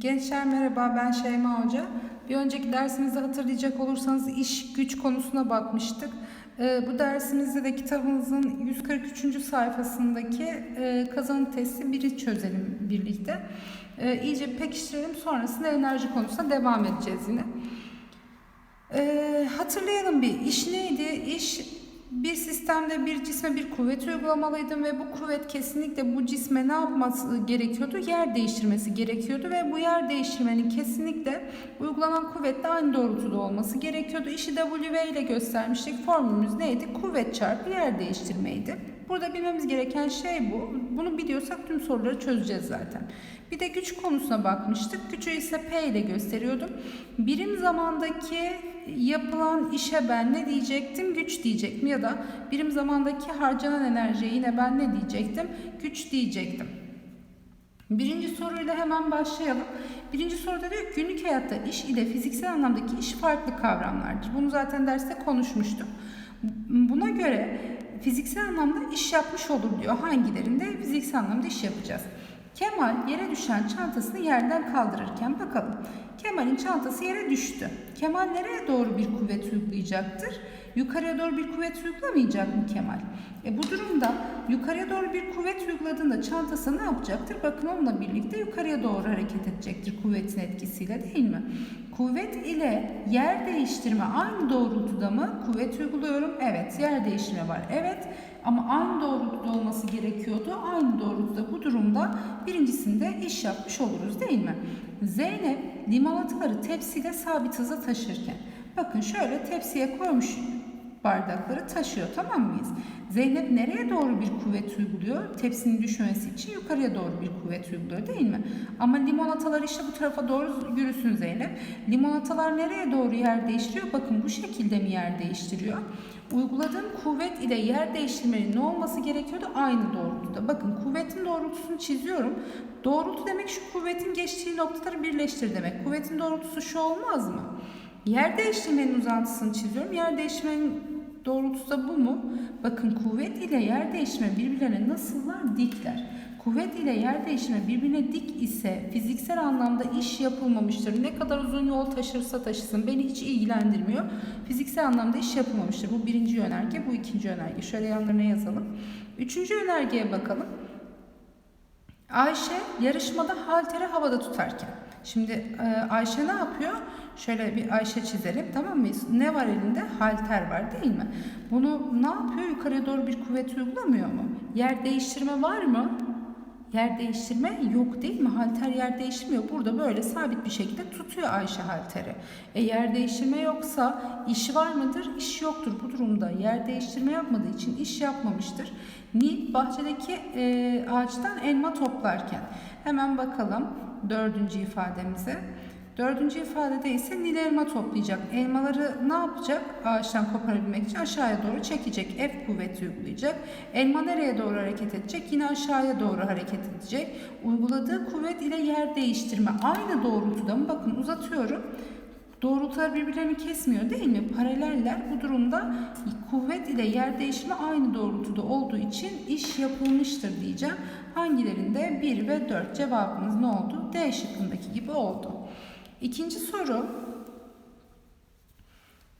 Gençler merhaba ben Şeyma Hoca. Bir önceki dersimizde hatırlayacak olursanız iş güç konusuna bakmıştık. Ee, bu dersimizde de kitabımızın 143. sayfasındaki e, kazanım testi biri çözelim birlikte. Ee, iyice pekiştirelim sonrasında enerji konusuna devam edeceğiz yine. Ee, hatırlayalım bir iş neydi? İş bir sistemde bir cisme bir kuvvet uygulamalıydım ve bu kuvvet kesinlikle bu cisme ne yapması gerekiyordu? Yer değiştirmesi gerekiyordu ve bu yer değiştirmenin kesinlikle uygulanan kuvvetle aynı doğrultuda olması gerekiyordu. İşi W ile göstermiştik. Formülümüz neydi? Kuvvet çarpı yer değiştirmeydi. Burada bilmemiz gereken şey bu. Bunu biliyorsak tüm soruları çözeceğiz zaten. Bir de güç konusuna bakmıştık. Gücü ise P ile gösteriyordum. Birim zamandaki yapılan işe ben ne diyecektim? Güç diyecektim ya da birim zamandaki harcanan enerjiye yine ben ne diyecektim? Güç diyecektim. Birinci soruyla hemen başlayalım. Birinci soruda diyor ki, günlük hayatta iş ile fiziksel anlamdaki iş farklı kavramlardır. Bunu zaten derste konuşmuştuk. Buna göre fiziksel anlamda iş yapmış olur diyor. Hangilerinde fiziksel anlamda iş yapacağız? Kemal yere düşen çantasını yerden kaldırırken bakalım. Kemal'in çantası yere düştü. Kemal nereye doğru bir kuvvet uygulayacaktır? Yukarıya doğru bir kuvvet uygulamayacak mı Kemal? E bu durumda yukarıya doğru bir kuvvet uyguladığında çantası ne yapacaktır? Bakın onunla birlikte yukarıya doğru hareket edecektir kuvvetin etkisiyle değil mi? Kuvvet ile yer değiştirme aynı doğrultuda mı? Kuvvet uyguluyorum. Evet. Yer değiştirme var. Evet. Ama aynı doğrultuda olması gerekiyordu. Aynı doğrultuda bu durumda birincisinde iş yapmış oluruz değil mi? Zeynep limonataları tepsiyle sabit hıza taşırken. Bakın şöyle tepsiye koymuş bardakları taşıyor tamam mıyız? Zeynep nereye doğru bir kuvvet uyguluyor? Tepsinin düşmesi için yukarıya doğru bir kuvvet uyguluyor değil mi? Ama limonatalar işte bu tarafa doğru yürüsün Zeynep. Limonatalar nereye doğru yer değiştiriyor? Bakın bu şekilde mi yer değiştiriyor? Uyguladığım kuvvet ile yer değiştirmenin ne olması gerekiyordu? Aynı doğrultuda. Bakın kuvvetin doğrultusunu çiziyorum. Doğrultu demek şu kuvvetin geçtiği noktaları birleştir demek. Kuvvetin doğrultusu şu olmaz mı? Yer değiştirmenin uzantısını çiziyorum. Yer değiştirmenin doğrultusu da bu mu? Bakın kuvvet ile yer değiştirme birbirlerine nasıllar? Dikler. Kuvvet ile yer değiştirme birbirine dik ise fiziksel anlamda iş yapılmamıştır. Ne kadar uzun yol taşırsa taşısın beni hiç ilgilendirmiyor. Fiziksel anlamda iş yapılmamıştır. Bu birinci yönerge, bu ikinci yönerge. Şöyle yanlarına yazalım. Üçüncü yönergeye bakalım. Ayşe yarışmada halteri havada tutarken. Şimdi e, Ayşe ne yapıyor? Şöyle bir Ayşe çizelim tamam mı? Ne var elinde? Halter var değil mi? Bunu ne yapıyor? Yukarıya doğru bir kuvvet uygulamıyor mu? Yer değiştirme var mı? Yer değiştirme yok değil mi? Halter yer değiştirmiyor. Burada böyle sabit bir şekilde tutuyor Ayşe halteri. E yer değiştirme yoksa iş var mıdır? İş yoktur. Bu durumda yer değiştirme yapmadığı için iş yapmamıştır. Nil bahçedeki e, ağaçtan elma toplarken. Hemen bakalım dördüncü ifademize. Dördüncü ifadede ise Nil elma toplayacak. Elmaları ne yapacak? Ağaçtan koparabilmek için aşağıya doğru çekecek. F kuvveti uygulayacak. Elma nereye doğru hareket edecek? Yine aşağıya doğru hareket edecek. Uyguladığı kuvvet ile yer değiştirme. Aynı doğrultuda mı? Bakın uzatıyorum. Doğrultular birbirlerini kesmiyor değil mi? Paraleller bu durumda kuvvet ile yer değişimi aynı doğrultuda olduğu için iş yapılmıştır diyeceğim. Hangilerinde 1 ve 4 cevabımız ne oldu? D şıkkındaki gibi oldu. İkinci soru.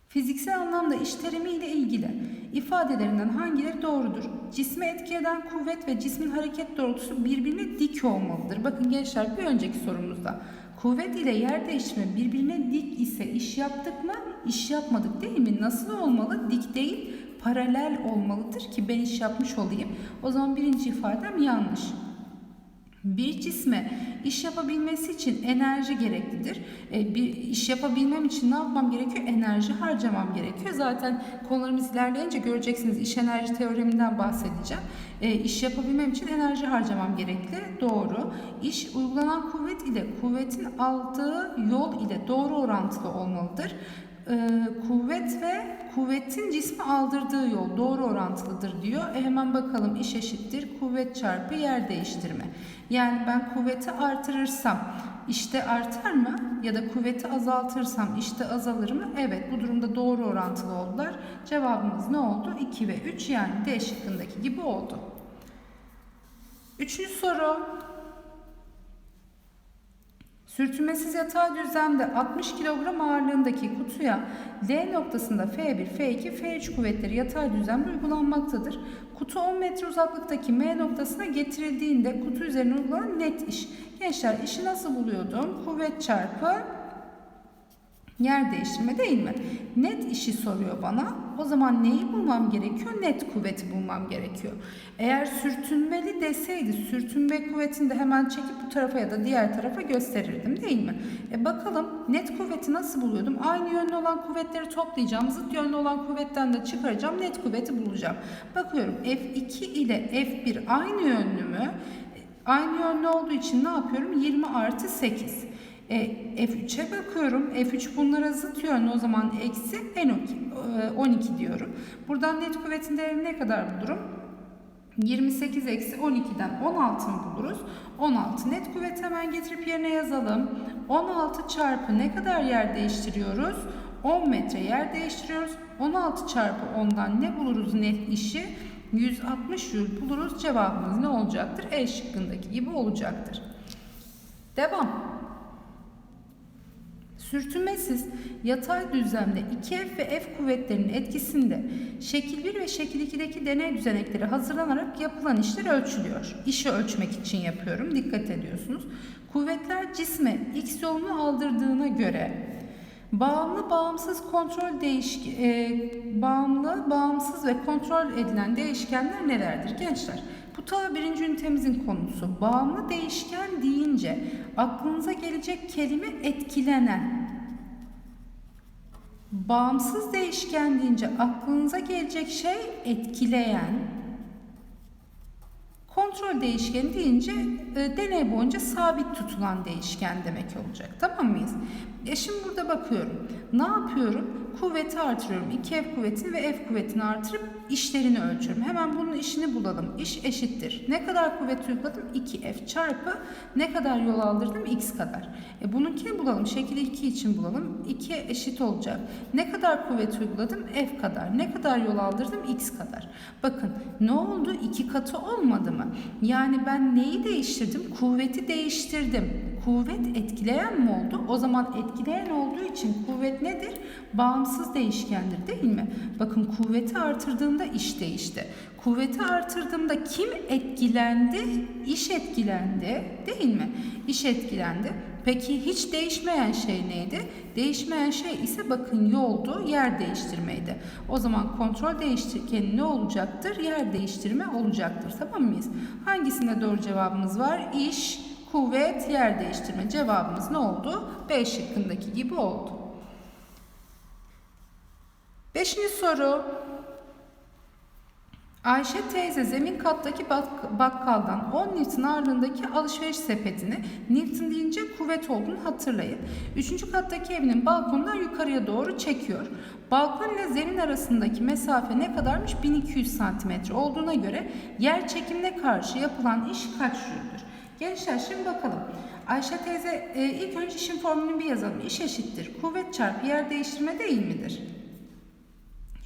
Fiziksel anlamda iş terimiyle ilgili ifadelerinden hangileri doğrudur? Cisme etki eden kuvvet ve cismin hareket doğrultusu birbirine dik olmalıdır. Bakın gençler bir önceki sorumuzda kuvvet ile yer değişimi birbirine dik ise iş yaptık mı? İş yapmadık değil mi? Nasıl olmalı? Dik değil, paralel olmalıdır ki ben iş yapmış olayım. O zaman birinci ifadem yanlış. Bir cisme iş yapabilmesi için enerji gereklidir. E, bir iş yapabilmem için ne yapmam gerekiyor? Enerji harcamam gerekiyor. Zaten konularımız ilerleyince göreceksiniz iş enerji teoreminden bahsedeceğim. E, iş yapabilmem için enerji harcamam gerekli. Doğru. İş uygulanan kuvvet ile kuvvetin aldığı yol ile doğru orantılı olmalıdır e, kuvvet ve kuvvetin cismi aldırdığı yol doğru orantılıdır diyor. E hemen bakalım iş eşittir kuvvet çarpı yer değiştirme. Yani ben kuvveti artırırsam işte artar mı? Ya da kuvveti azaltırsam işte azalır mı? Evet bu durumda doğru orantılı oldular. Cevabımız ne oldu? 2 ve 3 yani D şıkkındaki gibi oldu. Üçüncü soru. Sürtünmesiz yatay düzlemde 60 kilogram ağırlığındaki kutuya L noktasında F1, F2, F3 kuvvetleri yatay düzlemde uygulanmaktadır. Kutu 10 metre uzaklıktaki M noktasına getirildiğinde kutu üzerine uygulanan net iş. Gençler işi nasıl buluyordum? Kuvvet çarpı yer değiştirme değil mi? Net işi soruyor bana. O zaman neyi bulmam gerekiyor? Net kuvveti bulmam gerekiyor. Eğer sürtünmeli deseydi sürtünme kuvvetini de hemen çekip bu tarafa ya da diğer tarafa gösterirdim değil mi? E bakalım net kuvveti nasıl buluyordum? Aynı yönlü olan kuvvetleri toplayacağım. Zıt yönlü olan kuvvetten de çıkaracağım. Net kuvveti bulacağım. Bakıyorum F2 ile F1 aynı yönlü mü? Aynı yönlü olduğu için ne yapıyorum? 20 artı 8. E, F3'e bakıyorum. F3 bunlara zıt yönlü o zaman eksi N12 12 diyorum. Buradan net kuvvetin değerini ne kadar bulurum? 28 eksi 12'den 16 mı buluruz? 16 net kuvvet hemen getirip yerine yazalım. 16 çarpı ne kadar yer değiştiriyoruz? 10 metre yer değiştiriyoruz. 16 çarpı 10'dan ne buluruz net işi? 160 jül buluruz. Cevabımız ne olacaktır? E şıkkındaki gibi olacaktır. Devam. Sürtünmesiz yatay düzlemde 2F ve F kuvvetlerinin etkisinde şekil 1 ve şekil 2'deki deney düzenekleri hazırlanarak yapılan işler ölçülüyor. İşi ölçmek için yapıyorum. Dikkat ediyorsunuz. Kuvvetler cisme x yolunu aldırdığına göre bağımlı bağımsız kontrol değişk e, bağımlı bağımsız ve kontrol edilen değişkenler nelerdir gençler? Bu ta birinci ünitemizin konusu. Bağımlı değişken deyince aklınıza gelecek kelime etkilenen. Bağımsız değişken deyince aklınıza gelecek şey etkileyen. Kontrol değişkeni deyince e, deney boyunca sabit tutulan değişken demek olacak. Tamam mıyız? E şimdi burada bakıyorum. Ne yapıyorum? Kuvveti artırıyorum. 2F kuvvetini ve F kuvvetini artırıp işlerini ölçüyorum. Hemen bunun işini bulalım. İş eşittir. Ne kadar kuvvet uyguladım? 2F çarpı ne kadar yol aldırdım? X kadar. E bununkini bulalım. Şekil 2 için bulalım. 2 eşit olacak. Ne kadar kuvvet uyguladım? F kadar. Ne kadar yol aldırdım? X kadar. Bakın ne oldu? 2 katı olmadı mı? Yani ben neyi değiştirdim? Kuvveti değiştirdim kuvvet etkileyen mi oldu? O zaman etkileyen olduğu için kuvvet nedir? Bağımsız değişkendir değil mi? Bakın kuvveti artırdığımda iş değişti. Kuvveti artırdığımda kim etkilendi? İş etkilendi değil mi? İş etkilendi. Peki hiç değişmeyen şey neydi? Değişmeyen şey ise bakın yoldu, yer değiştirmeydi. O zaman kontrol değiştirkeni ne olacaktır? Yer değiştirme olacaktır. Tamam mıyız? Hangisinde doğru cevabımız var? İş, kuvvet, yer değiştirme. Cevabımız ne oldu? B şıkkındaki gibi oldu. Beşinci soru. Ayşe teyze zemin kattaki bak bakkaldan 10 Newton ağırlığındaki alışveriş sepetini Newton deyince kuvvet olduğunu hatırlayın. Üçüncü kattaki evinin balkonundan yukarıya doğru çekiyor. Balkon ile zemin arasındaki mesafe ne kadarmış? 1200 santimetre olduğuna göre yer çekimine karşı yapılan iş kaç jüldür? Gençler şimdi bakalım. Ayşe teyze e, ilk önce işin formülünü bir yazalım. İş eşittir. Kuvvet çarpı yer değiştirme değil midir?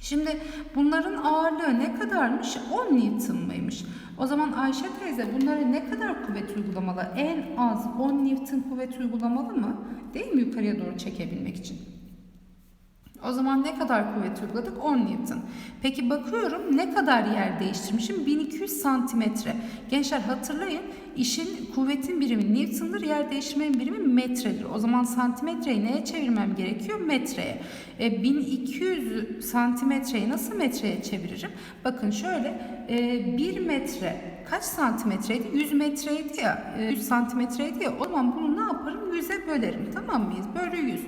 Şimdi bunların ağırlığı ne kadarmış? 10 Newton mıymış? O zaman Ayşe teyze bunlara ne kadar kuvvet uygulamalı? En az 10 Newton kuvvet uygulamalı mı? Değil mi yukarıya doğru çekebilmek için? O zaman ne kadar kuvvet uyguladık? 10 Newton. Peki bakıyorum ne kadar yer değiştirmişim? 1200 santimetre. Gençler hatırlayın işin kuvvetin birimi Newton'dır, yer değiştirmenin birimi metredir. O zaman santimetreyi neye çevirmem gerekiyor? Metreye. E, 1200 santimetreyi nasıl metreye çeviririm? Bakın şöyle e, 1 metre kaç santimetreydi? 100 metreydi ya, 100 e, santimetreydi ya. O zaman bunu ne yaparım? 100'e bölerim. Tamam mıyız? Bölü 100.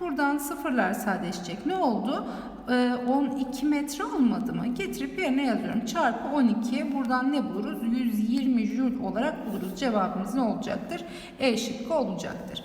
Buradan sıfırlar sadeleşecek. Ne oldu? 12 ee, metre olmadı mı? Getirip yerine yazıyorum. Çarpı 12. Buradan ne buluruz? 120 jül olarak buluruz. Cevabımız ne olacaktır? E şıkkı olacaktır.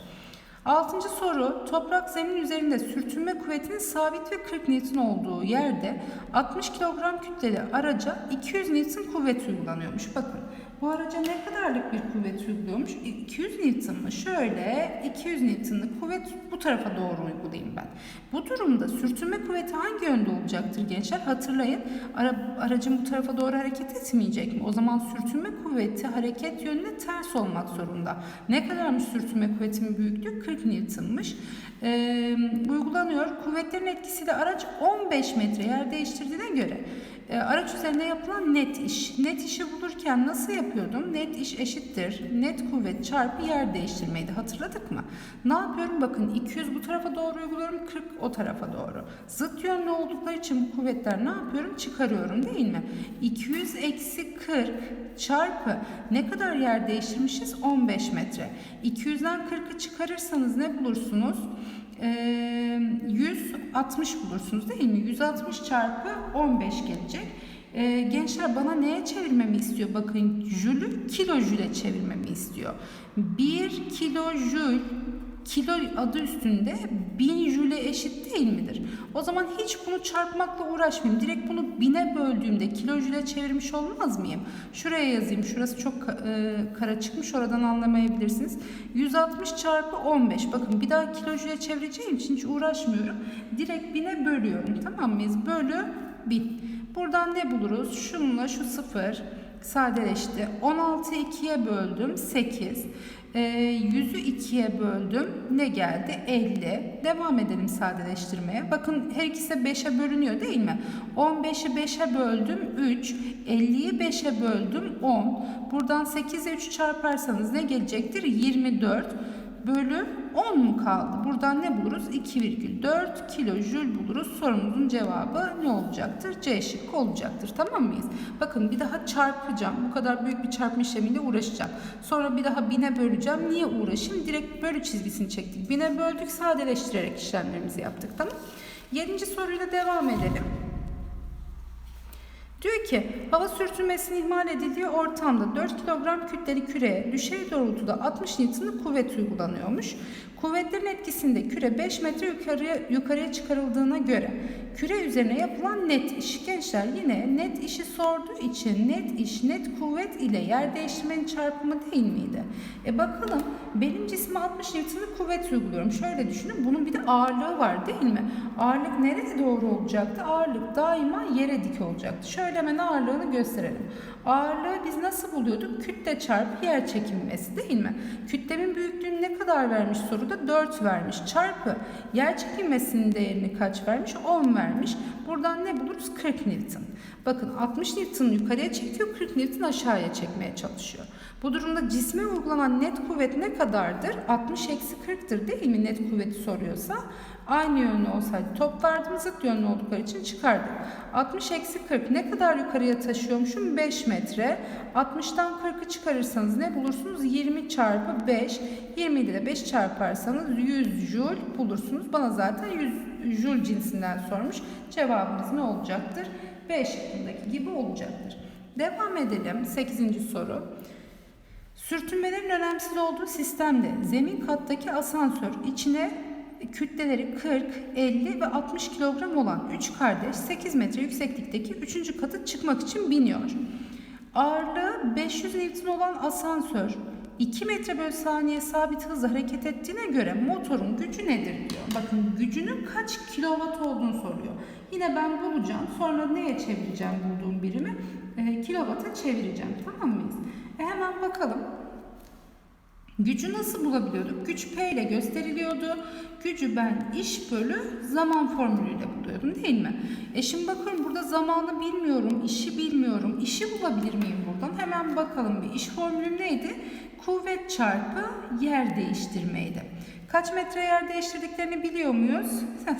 Altıncı soru. Toprak zemin üzerinde sürtünme kuvvetinin sabit ve 40 Newton olduğu yerde 60 kilogram kütleli araca 200 Newton kuvvet uygulanıyormuş. Bakın Bu araca ne kadarlık bir kuvvet uyguluyormuş? 200 Newton mı? Şöyle 200 Newton'lık kuvvet bu tarafa doğru uygulayayım ben. Bu durumda sürtünme kuvveti hangi yönde olacaktır gençler? Hatırlayın ara, aracın bu tarafa doğru hareket etmeyecek mi? O zaman sürtünme kuvveti hareket yönüne ters olmak zorunda. Ne kadarmış sürtünme kuvvetinin büyüklüğü? 40 Newton'mış. Ee, uygulanıyor. Kuvvetlerin etkisiyle araç 15 metre yer değiştirdiğine göre araç üzerine yapılan net iş. Net işi bulurken nasıl yapıyordum? Net iş eşittir. Net kuvvet çarpı yer değiştirmeydi. Hatırladık mı? Ne yapıyorum? Bakın 200 bu tarafa doğru uyguluyorum. 40 o tarafa doğru. Zıt yönlü oldukları için bu kuvvetler ne yapıyorum? Çıkarıyorum değil mi? 200 eksi 40 çarpı ne kadar yer değiştirmişiz? 15 metre. 200'den 40'ı çıkarırsanız ne bulursunuz? Ee, 160 bulursunuz değil mi? 160 çarpı 15 gelecek. Ee, gençler bana neye çevirmemi istiyor? Bakın jülü kilo jüle çevirmemi istiyor. 1 kilo jül kilo adı üstünde 1000 jüle eşit değil midir? O zaman hiç bunu çarpmakla uğraşmayayım. Direkt bunu bine böldüğümde kilo jüle çevirmiş olmaz mıyım? Şuraya yazayım. Şurası çok e, kara çıkmış. Oradan anlamayabilirsiniz. 160 çarpı 15. Bakın bir daha kilo jüle çevireceğim için hiç uğraşmıyorum. Direkt bine bölüyorum. Tamam mıyız? Bölü 1000. Buradan ne buluruz? Şununla şu sıfır sadeleşti. 16'yı 2'ye böldüm 8. E, 100'ü 2'ye böldüm. Ne geldi? 50. Devam edelim sadeleştirmeye. Bakın her ikisi de 5'e bölünüyor değil mi? 15'i 5'e böldüm 3. 50'yi 5'e böldüm 10. Buradan 8'e 3 çarparsanız ne gelecektir? 24 bölü 10 mu kaldı? Buradan ne buluruz? 2,4 kilojül buluruz. Sorumuzun cevabı ne olacaktır? C şıkkı olacaktır. Tamam mıyız? Bakın bir daha çarpacağım. Bu kadar büyük bir çarpma işlemiyle uğraşacağım. Sonra bir daha bine böleceğim. Niye uğraşayım? Direkt bölü çizgisini çektik. Bine böldük sadeleştirerek işlemlerimizi yaptık. Tamam Yedinci soruyla devam edelim. Diyor ki hava sürtünmesinin ihmal edildiği ortamda 4 kilogram kütleli küreye düşey doğrultuda 60 Newton'lık kuvvet uygulanıyormuş. Kuvvetlerin etkisinde küre 5 metre yukarıya, yukarıya çıkarıldığına göre küre üzerine yapılan net iş. Gençler yine net işi sorduğu için net iş, net kuvvet ile yer değiştirmenin çarpımı değil miydi? E bakalım benim cisme 60 Newton'lık kuvvet uyguluyorum. Şöyle düşünün bunun bir de ağırlığı var değil mi? Ağırlık nereye doğru olacaktı? Ağırlık daima yere dik olacaktı. Şöyle hemen ağırlığını gösterelim. Ağırlığı biz nasıl buluyorduk? Kütle çarpı yer çekilmesi değil mi? Kütlemin büyüklüğünü ne kadar vermiş soruda? 4 vermiş. Çarpı yer çekilmesinin değerini kaç vermiş? 10 vermiş. Buradan ne buluruz? 40 Newton. Bakın 60 Newton yukarıya çekiyor, 40 Newton aşağıya çekmeye çalışıyor. Bu durumda cisme uygulanan net kuvvet ne kadardır? 60 eksi 40'tır değil mi net kuvveti soruyorsa? Aynı yönlü olsaydı toplardım zıt yönlü oldukları için çıkardık. 60 eksi 40 ne kadar yukarıya taşıyormuşum? 5 metre. 60'tan 40'ı çıkarırsanız ne bulursunuz? 20 çarpı 5. 20 ile de 5 çarparsanız 100 joule bulursunuz. Bana zaten 100 joule cinsinden sormuş. Cevabımız ne olacaktır? B şıkkındaki gibi olacaktır. Devam edelim. 8. soru. Sürtünmelerin önemsiz olduğu sistemde zemin kattaki asansör içine kütleleri 40, 50 ve 60 kilogram olan 3 kardeş 8 metre yükseklikteki 3. katı çıkmak için biniyor. Ağırlığı 500 Newton olan asansör 2 metre bölü saniye sabit hızla hareket ettiğine göre motorun gücü nedir diyor. Bakın gücünün kaç kilowatt olduğunu soruyor. Yine ben bulacağım. Sonra neye çevireceğim bulduğum birimi? E, kilowatt'a çevireceğim. Tamam mıyız? E hemen bakalım. Gücü nasıl bulabiliyorduk? Güç P ile gösteriliyordu. Gücü ben iş bölü zaman formülüyle buluyordum değil mi? E şimdi bakıyorum burada zamanı bilmiyorum, işi bilmiyorum. İşi bulabilir miyim buradan? Hemen bakalım bir iş formülüm neydi? Kuvvet çarpı yer değiştirmeydi. Kaç metre yer değiştirdiklerini biliyor muyuz?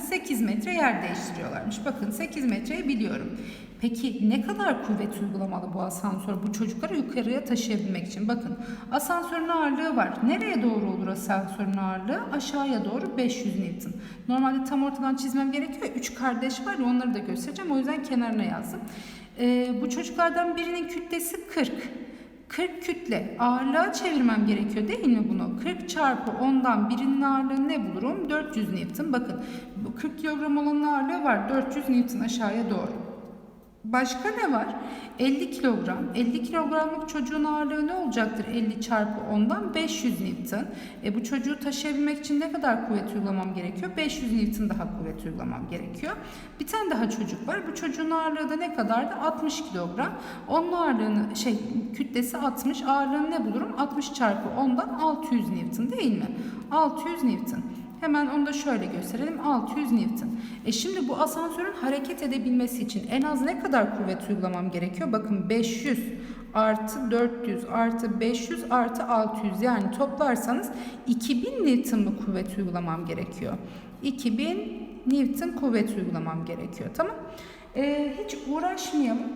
8 metre yer değiştiriyorlarmış. Bakın 8 metreyi biliyorum. Peki ne kadar kuvvet uygulamalı bu asansör bu çocukları yukarıya taşıyabilmek için? Bakın asansörün ağırlığı var. Nereye doğru olur asansörün ağırlığı? Aşağıya doğru 500 Newton. Normalde tam ortadan çizmem gerekiyor. 3 kardeş var ya onları da göstereceğim. O yüzden kenarına yazdım. Ee, bu çocuklardan birinin kütlesi 40. 40 kütle ağırlığa çevirmem gerekiyor değil mi bunu? 40 çarpı 10'dan birinin ağırlığı ne bulurum? 400 Newton. Bakın bu 40 kilogram olanın ağırlığı var. 400 Newton aşağıya doğru. Başka ne var? 50 kilogram. 50 kilogramlık çocuğun ağırlığı ne olacaktır? 50 çarpı 10'dan 500 Newton. E bu çocuğu taşıyabilmek için ne kadar kuvvet uygulamam gerekiyor? 500 Newton daha kuvvet uygulamam gerekiyor. Bir tane daha çocuk var. Bu çocuğun ağırlığı da ne kadardı? 60 kilogram. Onun ağırlığını şey kütlesi 60. Ağırlığını ne bulurum? 60 çarpı 10'dan 600 Newton değil mi? 600 Newton. Hemen onu da şöyle gösterelim. 600 Newton. E şimdi bu asansörün hareket edebilmesi için en az ne kadar kuvvet uygulamam gerekiyor? Bakın 500 artı 400 artı 500 artı 600 yani toplarsanız 2000 Newton mu kuvvet uygulamam gerekiyor? 2000 Newton kuvvet uygulamam gerekiyor. Tamam. E, hiç uğraşmayalım.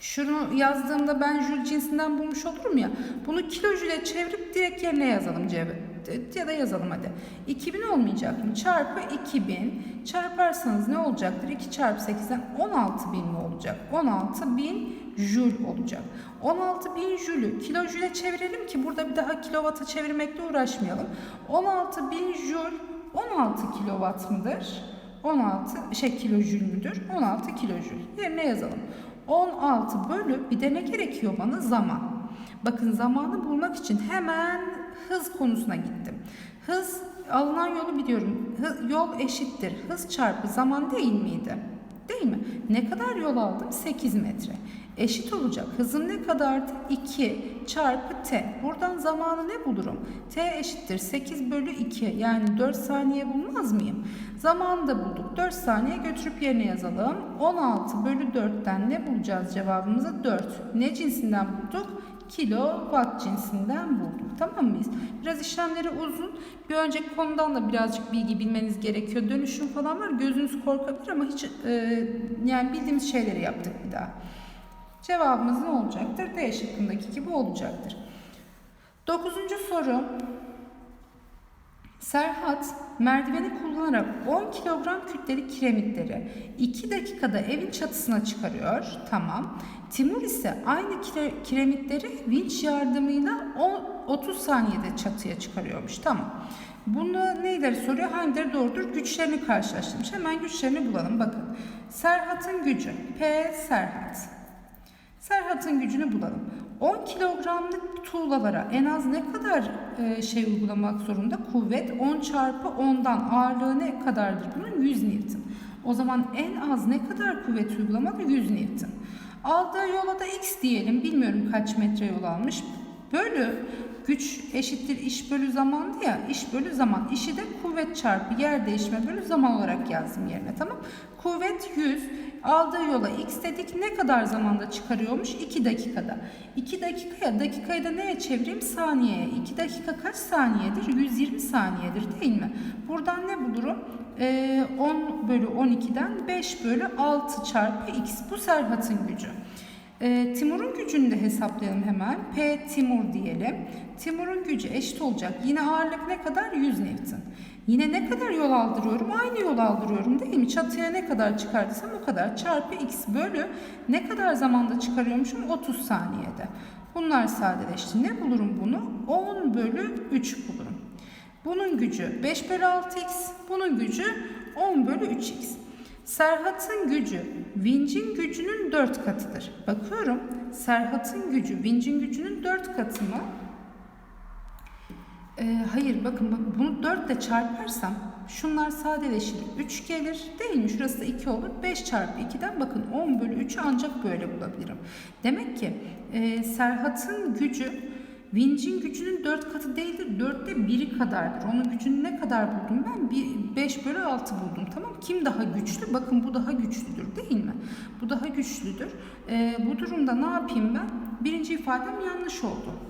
Şunu yazdığımda ben jül cinsinden bulmuş olurum ya. Bunu kilo jüle çevirip direkt yerine yazalım cevap ya da yazalım hadi. 2000 olmayacak mı? Çarpı 2000 çarparsanız ne olacaktır? 2 çarpı 8'den 16000 mi olacak? 16000 jül olacak. 16000 jülü kilo jüle çevirelim ki burada bir daha kilovata çevirmekle uğraşmayalım. 16000 jül 16 kilowatt mıdır? 16 şey kilo jül müdür? 16 kilo jül. Yerine yazalım. 16 bölü bir de ne gerekiyor bana? Zaman. Bakın zamanı bulmak için hemen hız konusuna gittim. Hız alınan yolu biliyorum. Hı, yol eşittir. Hız çarpı zaman değil miydi? Değil mi? Ne kadar yol aldım? 8 metre. Eşit olacak. Hızım ne kadardı? 2 çarpı t. Buradan zamanı ne bulurum? t eşittir 8 bölü 2. Yani 4 saniye bulmaz mıyım? Zamanı da bulduk. 4 saniye götürüp yerine yazalım. 16 bölü 4'ten ne bulacağız cevabımızı? 4. Ne cinsinden bulduk? Kilowatt cinsinden bulduk. Tamam mıyız? Biraz işlemleri uzun. Bir önceki konudan da birazcık bilgi bilmeniz gerekiyor. Dönüşüm falan var. Gözünüz korkabilir ama hiç e, yani bildiğimiz şeyleri yaptık bir daha. Cevabımız ne olacaktır? D şıkkındaki gibi olacaktır. Dokuzuncu soru. Serhat merdiveni kullanarak 10 kilogram kütleli kiremitleri 2 dakikada evin çatısına çıkarıyor. Tamam. Timur ise aynı kiremitleri vinç yardımıyla 30 saniyede çatıya çıkarıyormuş. Tamam. Bunu neyleri soruyor? Hangileri doğrudur? Güçlerini karşılaştırmış. Hemen güçlerini bulalım. Bakın. Serhat'ın gücü. P Serhat. Serhat'ın gücünü bulalım. 10 kilogramlık tuğlalara en az ne kadar e, şey uygulamak zorunda? Kuvvet 10 çarpı 10'dan ağırlığı ne kadardır bunun? 100 Newton. O zaman en az ne kadar kuvvet uygulamalı? 100 Newton. Aldığı yola da x diyelim. Bilmiyorum kaç metre yol almış. Bölü güç eşittir iş bölü zamandı ya. iş bölü zaman. İşi de kuvvet çarpı yer değişme bölü zaman olarak yazdım yerine. Tamam. Kuvvet 100. Aldığı yola x dedik. Ne kadar zamanda çıkarıyormuş? 2 dakikada. 2 dakikaya dakikayı da neye çevireyim? Saniyeye. 2 dakika kaç saniyedir? 120 saniyedir değil mi? Buradan ne bulurum? Ee, 10 bölü 12'den 5 bölü 6 çarpı x. Bu Serhat'ın gücü. E, Timur'un gücünü de hesaplayalım hemen. P Timur diyelim. Timur'un gücü eşit olacak. Yine ağırlık ne kadar? 100 Newton. Yine ne kadar yol aldırıyorum? Aynı yol aldırıyorum değil mi? Çatıya ne kadar çıkardıysam o kadar. Çarpı x bölü ne kadar zamanda çıkarıyormuşum? 30 saniyede. Bunlar sadeleşti. Ne bulurum bunu? 10 bölü 3 bulurum. Bunun gücü 5 bölü 6x. Bunun gücü 10 bölü 3x. Serhat'ın gücü vincin gücünün 4 katıdır. Bakıyorum Serhat'ın gücü vincin gücünün 4 katı mı? Ee, hayır bakın bak, bunu 4 ile çarparsam şunlar sadeleşir. 3 gelir değil mi? Şurası da 2 olur. 5 çarpı 2'den bakın 10 bölü 3'ü ancak böyle bulabilirim. Demek ki e, Serhat'ın gücü Vincin gücünün 4 katı değildir. 4'te 1'i kadardır. Onun gücünü ne kadar buldum ben? 5 bölü 6 buldum. Tamam Kim daha güçlü? Bakın bu daha güçlüdür değil mi? Bu daha güçlüdür. Ee, bu durumda ne yapayım ben? Birinci ifadem yanlış oldu.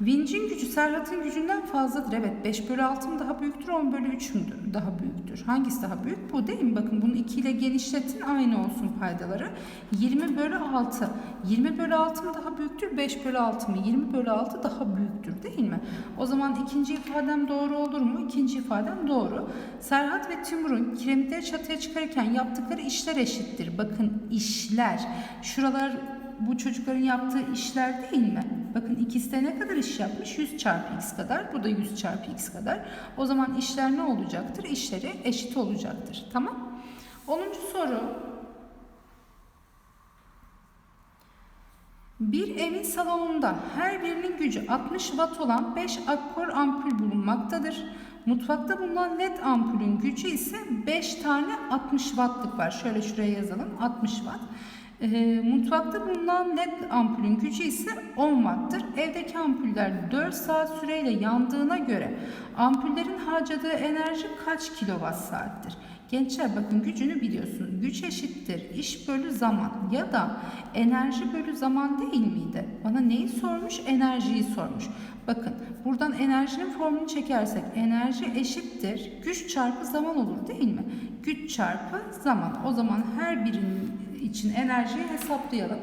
Vincin gücü Serhat'ın gücünden fazladır. Evet 5 bölü 6 mı daha büyüktür 10 bölü 3 müdür daha büyüktür? Hangisi daha büyük? Bu değil mi? Bakın bunu 2 ile genişletin aynı olsun paydaları. 20 bölü 6. 20 bölü 6 mı daha büyüktür 5 bölü 6 mı? 20 bölü 6 daha büyüktür değil mi? O zaman ikinci ifadem doğru olur mu? İkinci ifadem doğru. Serhat ve Timur'un kiremitleri çatıya çıkarırken yaptıkları işler eşittir. Bakın işler. Şuralar bu çocukların yaptığı işler değil mi? Bakın ikisi de ne kadar iş yapmış? 100 çarpı x kadar. Bu da 100 çarpı x kadar. O zaman işler ne olacaktır? İşleri eşit olacaktır. Tamam. 10. soru. Bir evin salonunda her birinin gücü 60 watt olan 5 akkor ampul bulunmaktadır. Mutfakta bulunan led ampulün gücü ise 5 tane 60 wattlık var. Şöyle şuraya yazalım 60 watt. Ee, mutfakta bulunan led ampulün gücü ise 10 watt'tır. Evdeki ampuller 4 saat süreyle yandığına göre ampullerin harcadığı enerji kaç kilowatt saattir? Gençler bakın gücünü biliyorsunuz. Güç eşittir iş bölü zaman ya da enerji bölü zaman değil miydi? Bana neyi sormuş? Enerjiyi sormuş. Bakın buradan enerjinin formülünü çekersek enerji eşittir güç çarpı zaman olur değil mi? Güç çarpı zaman. O zaman her birinin için enerjiyi hesaplayalım.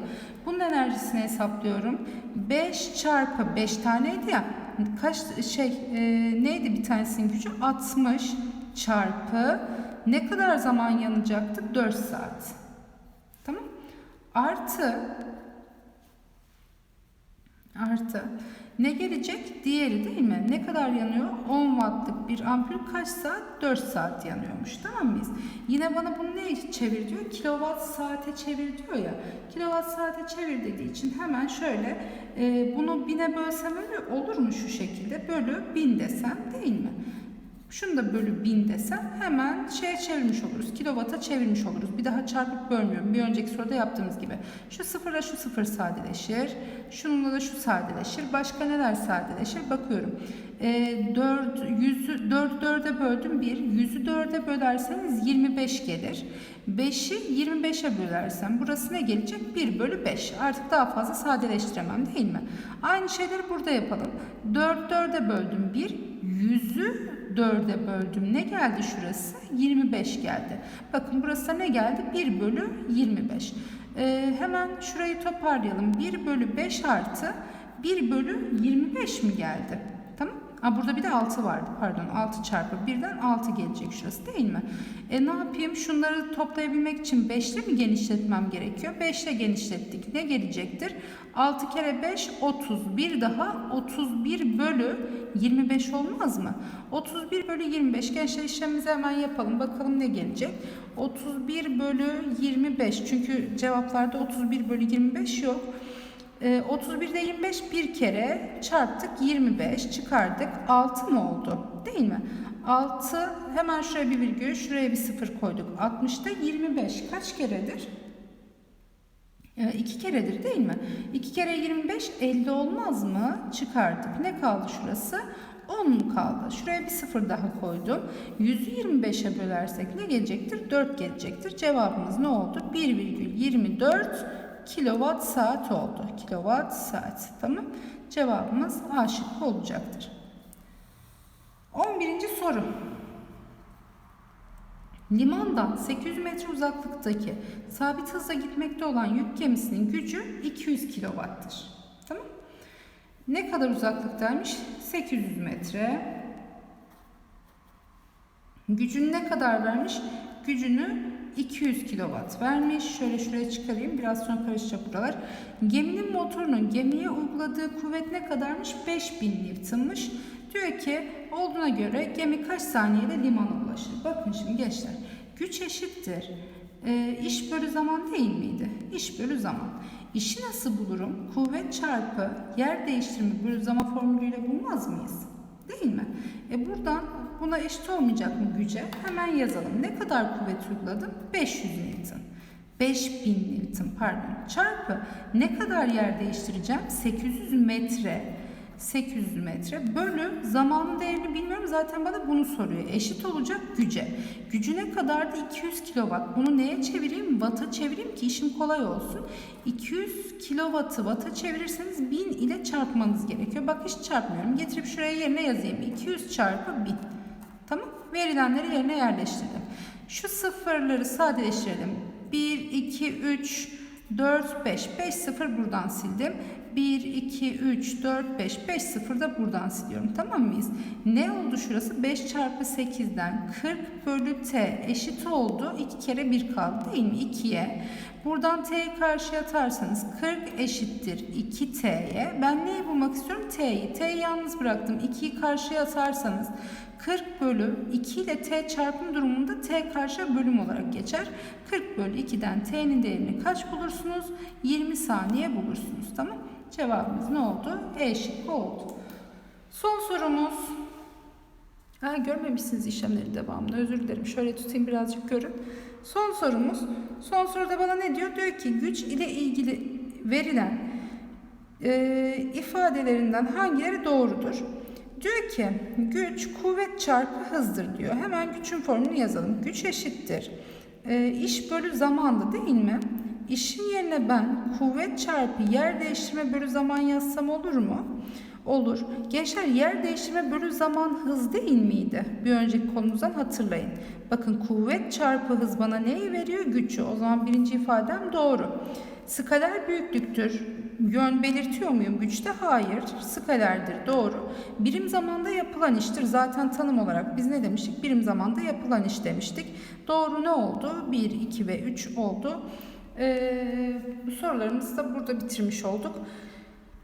Bunun enerjisini hesaplıyorum. 5 çarpı 5 taneydi ya. Kaç şey e, neydi bir tanesinin gücü? 60 çarpı ne kadar zaman yanacaktı? 4 saat. Tamam. Artı artı ne gelecek? Diğeri değil mi? Ne kadar yanıyor? 10 wattlık bir ampul kaç saat? 4 saat yanıyormuş. Tamam mıyız? Yine bana bunu ne çevir diyor? Kilowatt saate çevir diyor ya. Kilowatt saate çevir dediği için hemen şöyle e, bunu bine bölsem öyle olur mu şu şekilde? Bölü bin desem değil mi? Şunu da bölü 1000 desem hemen şeye çevirmiş oluruz. Kilovata çevirmiş oluruz. Bir daha çarpıp bölmüyorum. Bir önceki soruda yaptığımız gibi. Şu sıfırla şu sıfır sadeleşir. Şununla da şu sadeleşir. Başka neler sadeleşir? Bakıyorum. E, 4, 100'ü 4 4'e böldüm 1. 100'ü 4'e bölerseniz 25 gelir. 5'i 25'e bölersem burası ne gelecek? 1 bölü 5. Artık daha fazla sadeleştiremem değil mi? Aynı şeyleri burada yapalım. 4 4'e böldüm 1. 100'ü 4'e böldüm. Ne geldi şurası? 25 geldi. Bakın burası ne geldi? 1 bölü 25. Ee, hemen şurayı toparlayalım. 1 bölü 5 artı 1 bölü 25 mi geldi? Ha, burada bir de 6 vardı. Pardon 6 çarpı 1'den 6 gelecek şurası değil mi? E ne yapayım? Şunları toplayabilmek için 5 ile mi genişletmem gerekiyor? 5 ile genişlettik. Ne gelecektir? 6 kere 5 30. Bir daha 31 bölü 25 olmaz mı? 31 bölü 25. Gençler işlemimizi hemen yapalım. Bakalım ne gelecek? 31 bölü 25. Çünkü cevaplarda 31 bölü 25 yok. 31'de 25 bir kere çarptık 25 çıkardık 6 mı oldu değil mi? 6 hemen şuraya bir virgül şuraya bir sıfır koyduk 60'da 25 kaç keredir? 2 keredir değil mi? 2 kere 25 50 olmaz mı? Çıkardık. Ne kaldı şurası? 10 mu kaldı? Şuraya bir sıfır daha koydum. 100'ü 25'e bölersek ne gelecektir? 4 gelecektir. Cevabımız ne oldu? 1,24 kilowatt saat oldu. Kilowatt saat. Tamam. Cevabımız A şıkkı olacaktır. 11. soru. Limandan 800 metre uzaklıktaki sabit hızla gitmekte olan yük gemisinin gücü 200 kilowattır. Tamam. Ne kadar uzaklıktaymış? 800 metre. Gücünü ne kadar vermiş? Gücünü 200 kilowatt vermiş. Şöyle şuraya çıkarayım. Biraz sonra karışacak buralar. Geminin motorunun gemiye uyguladığı kuvvet ne kadarmış? 5000 Newton'mış. Diyor ki olduğuna göre gemi kaç saniyede limana ulaşır? Bakın şimdi gençler. Güç eşittir. E, iş bölü zaman değil miydi? İş bölü zaman. İşi nasıl bulurum? Kuvvet çarpı yer değiştirme bölü zaman formülüyle bulmaz mıyız? Değil mi? E buradan buna eşit olmayacak mı güce? Hemen yazalım. Ne kadar kuvvet uyguladım? 500 Newton. 5000 Newton pardon. Çarpı ne kadar yer değiştireceğim? 800 metre 800 metre bölü zamanın değerini bilmiyorum zaten bana bunu soruyor. Eşit olacak güce. Gücü ne kadardı? 200 kilowatt. Bunu neye çevireyim? Watt'a çevireyim ki işim kolay olsun. 200 kilowattı watt'a çevirirseniz 1000 ile çarpmanız gerekiyor. Bak hiç çarpmıyorum. Getirip şuraya yerine yazayım. 200 çarpı 1000. Tamam. Verilenleri yerine yerleştirdim. Şu sıfırları sadeleştirelim. 1, 2, 3, 4, 5. 5 sıfır buradan sildim. 1, 2, 3, 4, 5. 5 sıfır da buradan siliyorum. Tamam mıyız? Ne oldu şurası? 5 çarpı 8'den 40 bölü t eşit oldu. 2 kere 1 kaldı değil mi? 2'ye. Buradan t'yi karşıya atarsanız 40 eşittir 2t'ye. Ben neyi bulmak istiyorum? T'yi. T'yi yalnız bıraktım. 2'yi karşıya atarsanız 40 bölü 2 ile t çarpım durumunda t karşıya bölüm olarak geçer. 40 bölü 2'den t'nin değerini kaç bulursunuz? 20 saniye bulursunuz. Tamam. Cevabımız ne oldu? E şıkkı oldu. Son sorumuz. Ha, görmemişsiniz işlemleri devamını. Özür dilerim. Şöyle tutayım birazcık görün. Son sorumuz. Son soruda bana ne diyor? Diyor ki güç ile ilgili verilen e, ifadelerinden hangileri doğrudur? Diyor ki güç kuvvet çarpı hızdır diyor. Hemen gücün formülünü yazalım. Güç eşittir. E, iş bölü zamandı değil mi? İşin yerine ben kuvvet çarpı yer değiştirme bölü zaman yazsam olur mu? Olur. Gençler yer değiştirme bölü zaman hız değil miydi? Bir önceki konumuzdan hatırlayın. Bakın kuvvet çarpı hız bana neyi veriyor? Gücü. O zaman birinci ifadem doğru. Skaler büyüklüktür. Yön belirtiyor muyum güçte? Hayır. Skalerdir. Doğru. Birim zamanda yapılan iştir. Zaten tanım olarak biz ne demiştik? Birim zamanda yapılan iş demiştik. Doğru ne oldu? 1, 2 ve 3 oldu. Ee, sorularımızı da burada bitirmiş olduk.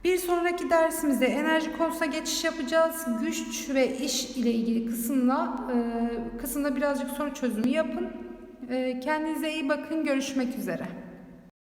Bir sonraki dersimizde enerji konusuna geçiş yapacağız. Güç ve iş ile ilgili kısımla e, kısımda birazcık soru çözümü yapın. E, kendinize iyi bakın. Görüşmek üzere.